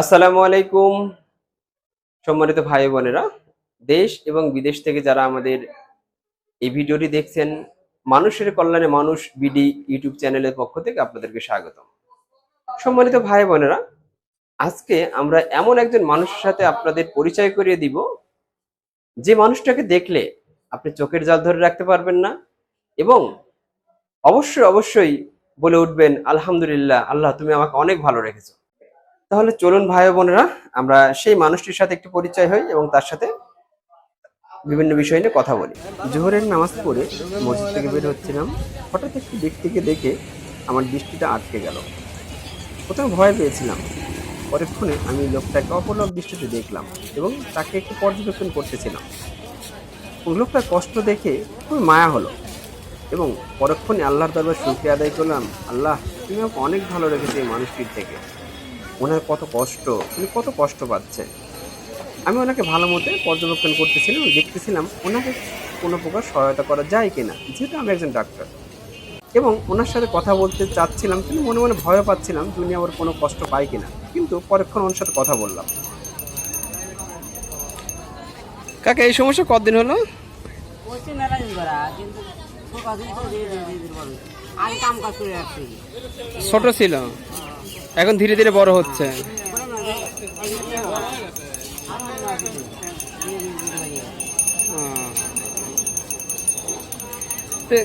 আসসালামু আলাইকুম, সম্মানিত ভাই বোনেরা। দেশ এবং বিদেশ থেকে যারা আমাদের এই ভিডিওটি দেখছেন, মানুষের কল্যাণে মানুষ বিডি ইউটিউব চ্যানেলের পক্ষ থেকে আপনাদেরকে স্বাগতম। সম্মানিত ভাই বোনেরা, আজকে আমরা এমন একজন মানুষের সাথে আপনাদের পরিচয় করিয়ে দিব, যে মানুষটাকে দেখলে আপনি চোখের জল ধরে রাখতে পারবেন না এবং অবশ্যই অবশ্যই বলে উঠবেন, আলহামদুলিল্লাহ, আল্লাহ, তুমি আমাকে অনেক ভালো রেখেছো। তাহলে চলুন ভাই বোনেরা, আমরা সেই মানুষটির সাথে একটু পরিচয় হই এবং তার সাথে বিভিন্ন বিষয় নিয়ে কথা বলি। জোহরের নামাজ পড়ে মসজিদ থেকে বের হচ্ছিলাম। হঠাৎ একটি ব্যক্তিকে দেখে আমার দৃষ্টিটা আটকে গেল। প্রথমে ভয় পেয়েছিলাম। পরক্ষণে আমি লোকটাকে অপলক দৃষ্টিতে দেখলাম এবং তাকে একটু পর্যবেক্ষণ করতেছিলাম। লোকটার কষ্ট দেখে খুবই মায়া হলো এবং পরক্ষণে আল্লাহর দরবার শুক্রিয়া আদায় করলাম, আল্লাহ, তুমি আমাকে অনেক ভালো রেখেছো এই মানুষটির থেকে। ওনার কত কষ্ট উনি কত কষ্ট পাচ্ছে আমি ওনাকে ভালো মতো পর্যবেক্ষণ করতেছিলাম দেখতেছিলাম ওনাকে কোনো প্রকার সহায়তা করা যায় কিনা যেহেতু আমি একজন ডাক্তার এবং ওনার সাথে কথা বলতে চাচ্ছিলাম কিন্তু মনে মনে ভয় পাচ্ছিলাম যে উনি আমার কোনো কষ্ট পায় কিনা কিন্তু পরক্ষণ ওনার সাথে কথা বললাম কাকা এই সমস্যা কতদিন হলো ছোট ছিল এখন ধীরে ধীরে বড় হচ্ছে।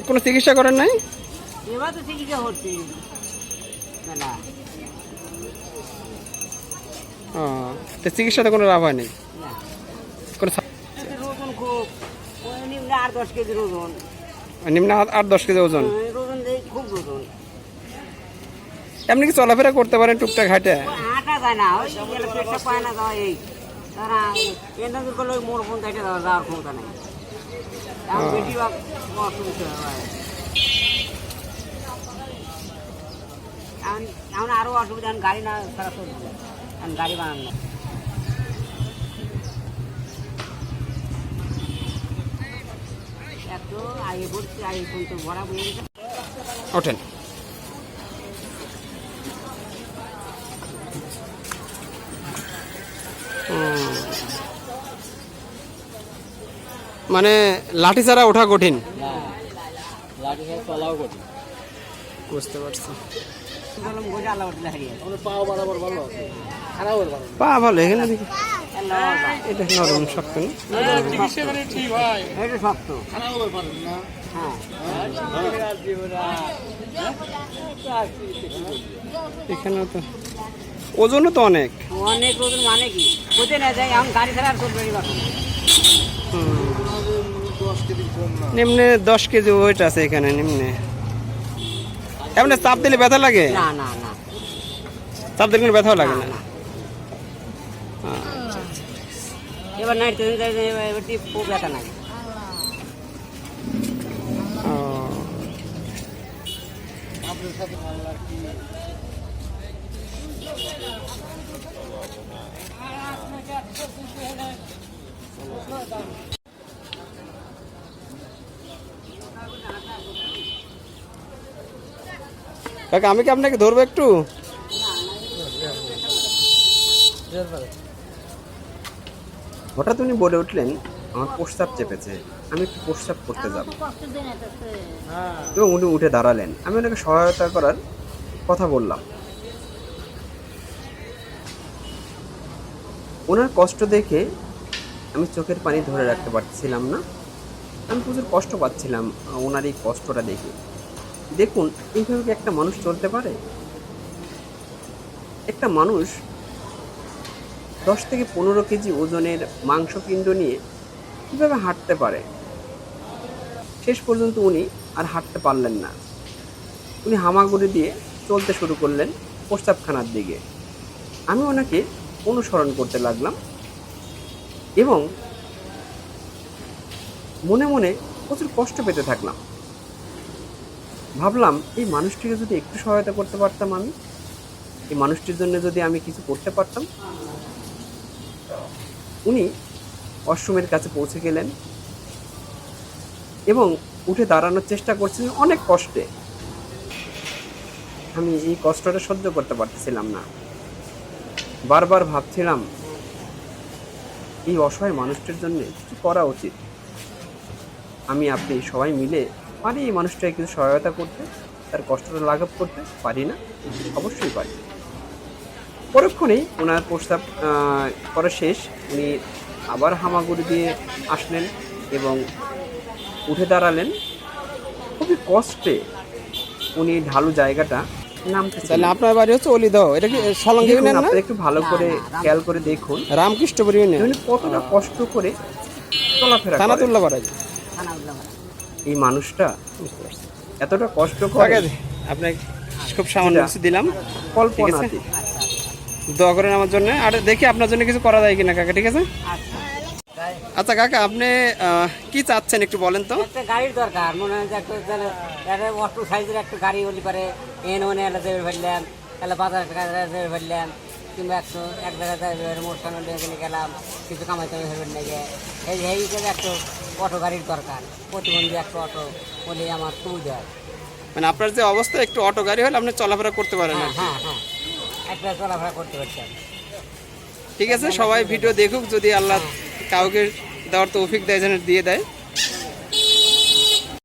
কোনো চিকিৎসা করেন নাই? তো চিকিৎসা তো চিকিৎসাতে কোনো লাভ হয়নি? নিম্ন আট দশ কেজি ওজন। ওজন খুব ওজন। এমনি কি চলাফেরা করতে পারেন টুকটাক হাঁটে? হাঁটা যায় না ওই পেটটা পায় না যাওয়া এই। তারা করলে ওই মোড় ফোন যাওয়ার ক্ষমতা নেই। বেশিরভাগ অসুবিধা হয়। এখন আরও অসুবিধা গাড়ি না চলছে গাড়ি বানান না ওঠেন। মানে লাঠি ছাড়া ওঠা কঠিন। বুঝতে পারছি। পা ভালো এখানে দেখি। এটা নরম শক্ত শক্ত। হ্যাঁ। এখানেও তো ওজনও তো অনেক। অনেক ওজন মানে কি? কোথায় না যায় এখন গাড়ি ছাড়া আর চলবে না নিম্নে দশ কেজি ওয়েট আছে এখানে নিম্নে। এমনি চাপ দিলে ব্যথা লাগে? না না না। চাপ দিলে কোনো ব্যথাও লাগে না? এবার খুব ব্যথা নাই। ও। কাকা আমি কি আপনাকে ধরবো একটু? হঠাৎ উনি বলে উঠলেন আমার প্রস্তাব চেপেছে আমি একটু প্রস্তাব করতে যাব। এবং উনি উঠে দাঁড়ালেন। আমি ওনাকে সহায়তা করার কথা বললাম। ওনার কষ্ট দেখে আমি চোখের পানি ধরে রাখতে পারছিলাম না। আমি প্রচুর কষ্ট পাচ্ছিলাম ওনার এই কষ্টটা দেখে। দেখুন, এইভাবে কি একটা মানুষ চলতে পারে? একটা মানুষ দশ থেকে পনেরো কেজি ওজনের মাংসপিণ্ড নিয়ে কীভাবে হাঁটতে পারে? শেষ পর্যন্ত উনি আর হাঁটতে পারলেন না। উনি হামাগুড়ি দিয়ে চলতে শুরু করলেন প্রস্তাবখানার দিকে। আমি ওনাকে অনুসরণ করতে লাগলাম। এবং মনে মনে প্রচুর কষ্ট পেতে থাকলাম। ভাবলাম, এই মানুষটিকে যদি একটু সহায়তা করতে পারতাম আমি, এই মানুষটির জন্য যদি আমি কিছু করতে পারতাম। উনি অশ্রমের কাছে পৌঁছে গেলেন এবং উঠে দাঁড়ানোর চেষ্টা করছিলেন অনেক কষ্টে। আমি এই কষ্টটা সহ্য করতে পারতেছিলাম না। বারবার ভাবছিলাম, এই অসহায় মানুষটার জন্য কিছু করা উচিত। আমি, আপনি সবাই মিলে পারি এই মানুষটাকে কিছু সহায়তা করতে? তার কষ্টটা লাঘব করতে পারি না? অবশ্যই পারি। পরক্ষণেই ওনার প্রস্তাব করা শেষ। উনি আবার হামাগুড়ি দিয়ে আসলেন এবং উঠে দাঁড়ালেন। খুবই কষ্টে উনি ঢালু জায়গাটা তাহলে আপনার বাড়ি হচ্ছে অলিদহ এটা কি সলঙ্গি ইউনিয়ন না? একটু ভালো করে খেয়াল করে দেখুন। রামকৃষ্ণপুর ইউনিয়ন। কতটা কষ্ট করে চলাফেরা থানা তুল্লা পাড়া এই মানুষটা এতটা কষ্ট করে। কাকা আপনাকে খুব সামান্য কিছু দিলাম। দোয়া করেন আমার জন্য। আর দেখি আপনার জন্য কিছু করা যায় কিনা কাকা ঠিক আছে? আচ্ছা কাকা আপনি কি চাচ্ছেন একটু বলেন তো? একটা গাড়ির দরকার। মনে হয় যে একটা অটো সাইজের একটা গাড়ি হলি পারে। এন ওনে এলা দেবে ফেললাম এলা বাজার একটা দেবে ফেললাম কিংবা একশো এক জায়গায় মোট সামনে এখানে গেলাম কিছু কামাই টামাই ফেলবেন নাকি এই এই হিসেবে একটা অটো গাড়ির দরকার প্রতিবন্ধী একটা অটো বলে আমার সুবিধা হয় মানে আপনার যে অবস্থা একটু অটো গাড়ি হলে আপনি চলাফেরা করতে পারেন হ্যাঁ হ্যাঁ হ্যাঁ। একটা চলাফেরা করতে পারতাম ঠিক আছে সবাই ভিডিও দেখুক যদি আল্লাহ কাউকে দেওয়ার তৌফিক দেয় যেন দিয়ে দেয়।